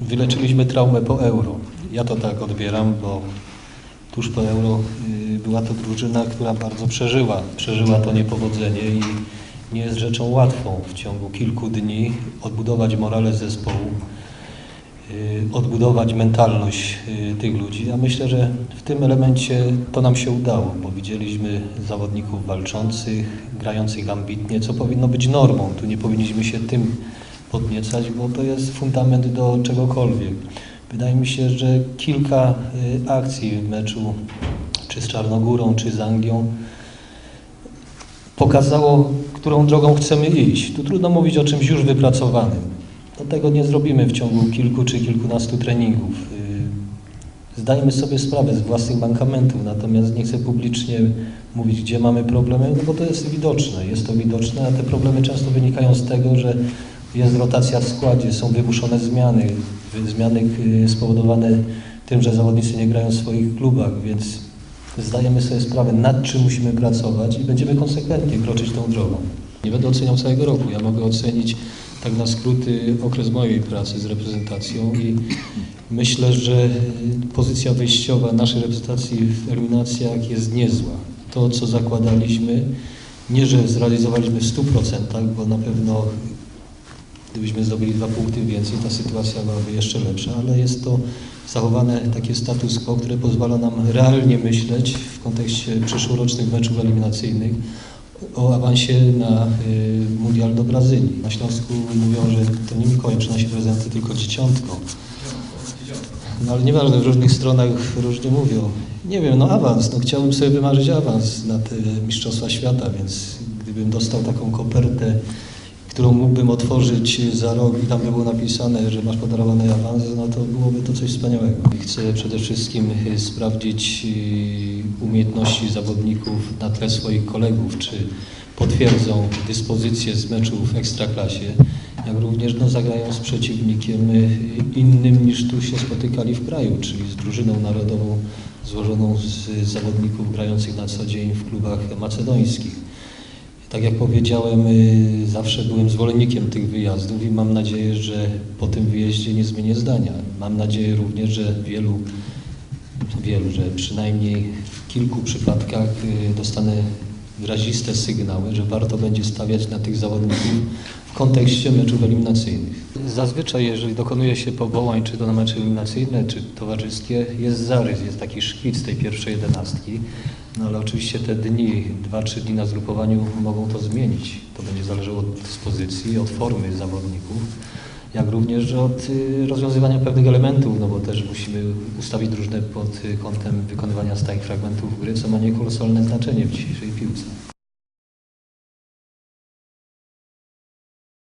wyleczyliśmy traumę po euro. Ja to tak odbieram, bo tuż po euro y, była to drużyna, która bardzo przeżyła. Przeżyła to niepowodzenie i nie jest rzeczą łatwą w ciągu kilku dni odbudować morale zespołu, y, odbudować mentalność y, tych ludzi. Ja myślę, że w tym elemencie to nam się udało, bo widzieliśmy zawodników walczących, grających ambitnie, co powinno być normą. Tu nie powinniśmy się tym podniecać, bo to jest fundament do czegokolwiek. Wydaje mi się, że kilka y, akcji w meczu czy z Czarnogórą, czy z Anglią pokazało, którą drogą chcemy iść. Tu trudno mówić o czymś już wypracowanym. Do tego nie zrobimy w ciągu kilku czy kilkunastu treningów. Y, Zdajemy sobie sprawę z własnych mankamentów, natomiast nie chcę publicznie mówić, gdzie mamy problemy, no bo to jest widoczne. Jest to widoczne, a te problemy często wynikają z tego, że jest rotacja w składzie, są wymuszone zmiany, zmiany y, spowodowane tym, że zawodnicy nie grają w swoich klubach, więc zdajemy sobie sprawę, nad czym musimy pracować i będziemy konsekwentnie kroczyć tą drogą. Nie będę oceniał całego roku, ja mogę ocenić tak na skróty okres mojej pracy z reprezentacją i myślę, że pozycja wyjściowa naszej reprezentacji w eliminacjach jest niezła. To, co zakładaliśmy, nie, że zrealizowaliśmy w 100%, bo na pewno gdybyśmy zdobyli dwa punkty więcej, ta sytuacja byłaby jeszcze lepsza, ale jest to zachowane takie status quo, które pozwala nam realnie myśleć w kontekście przyszłorocznych meczów eliminacyjnych o awansie na y, Mundial do Brazylii. Na Śląsku mówią, że to nie Mikołaj przynosi prezenty, tylko dzieciątko. No ale nieważne, w różnych stronach różnie mówią. Nie wiem, no awans, no chciałbym sobie wymarzyć awans na te Mistrzostwa Świata, więc gdybym dostał taką kopertę, którą mógłbym otworzyć za rok i tam by było napisane, że masz podarowany awans, no to byłoby to coś wspaniałego. Chcę przede wszystkim y, sprawdzić y, umiejętności zawodników na tle swoich kolegów, czy potwierdzą dyspozycje z meczów w Ekstraklasie, jak również no, zagrają z przeciwnikiem y, innym niż tu się spotykali w kraju, czyli z drużyną narodową złożoną z zawodników grających na co dzień w klubach macedońskich. Tak jak powiedziałem, y, zawsze byłem zwolennikiem tych wyjazdów i mam nadzieję, że po tym wyjeździe nie zmienię zdania. Mam nadzieję również, że wielu, wielu, że przynajmniej w kilku przypadkach y, dostanę wyraziste sygnały, że warto będzie stawiać na tych zawodników kontekście meczów eliminacyjnych. Zazwyczaj, jeżeli dokonuje się powołań, czy to na mecze eliminacyjne, czy towarzyskie, jest zarys, jest taki szkic tej pierwszej jedenastki. No ale oczywiście te dni, dwa, trzy dni na zgrupowaniu mogą to zmienić. To będzie zależało od dyspozycji, od formy zawodników, jak również od y, rozwiązywania pewnych elementów, no bo też musimy ustawić różne pod y, kątem wykonywania stałych fragmentów gry, co ma niekolosalne znaczenie w dzisiejszej piłce.